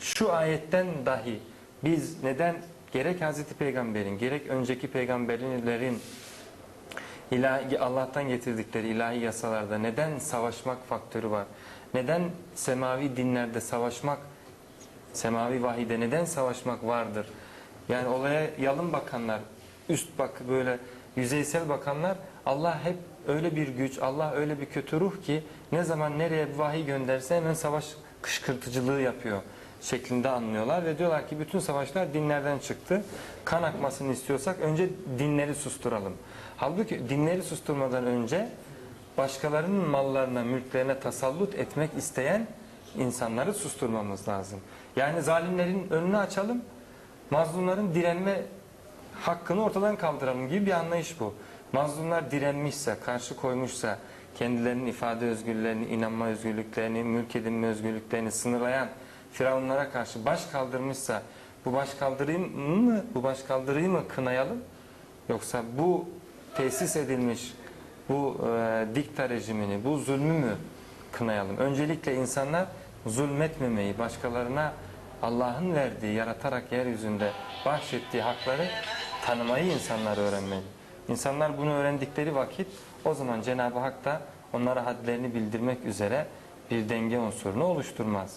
şu ayetten dahi biz neden gerek Hazreti Peygamber'in gerek önceki peygamberlerin ilahi, Allah'tan getirdikleri ilahi yasalarda neden savaşmak faktörü var? Neden semavi dinlerde savaşmak, semavi vahide neden savaşmak vardır? Yani olaya yalın bakanlar, üst bak böyle yüzeysel bakanlar Allah hep öyle bir güç, Allah öyle bir kötü ruh ki ne zaman nereye vahiy gönderse hemen savaş kışkırtıcılığı yapıyor şeklinde anlıyorlar ve diyorlar ki bütün savaşlar dinlerden çıktı. Kan akmasını istiyorsak önce dinleri susturalım. Halbuki dinleri susturmadan önce başkalarının mallarına, mülklerine tasallut etmek isteyen insanları susturmamız lazım. Yani zalimlerin önünü açalım, mazlumların direnme hakkını ortadan kaldıralım gibi bir anlayış bu. Mazlumlar direnmişse, karşı koymuşsa, kendilerinin ifade özgürlüklerini, inanma özgürlüklerini, mülk edinme özgürlüklerini sınırlayan firavunlara karşı baş kaldırmışsa bu baş kaldırayım mı, bu baş kaldırıyı mı kınayalım? Yoksa bu tesis edilmiş bu e, dikta rejimini, bu zulmü mü kınayalım? Öncelikle insanlar zulmetmemeyi, başkalarına Allah'ın verdiği, yaratarak yeryüzünde bahşettiği hakları tanımayı insanlar öğrenmeli. İnsanlar bunu öğrendikleri vakit o zaman Cenab-ı Hak da onlara hadlerini bildirmek üzere bir denge unsurunu oluşturmaz.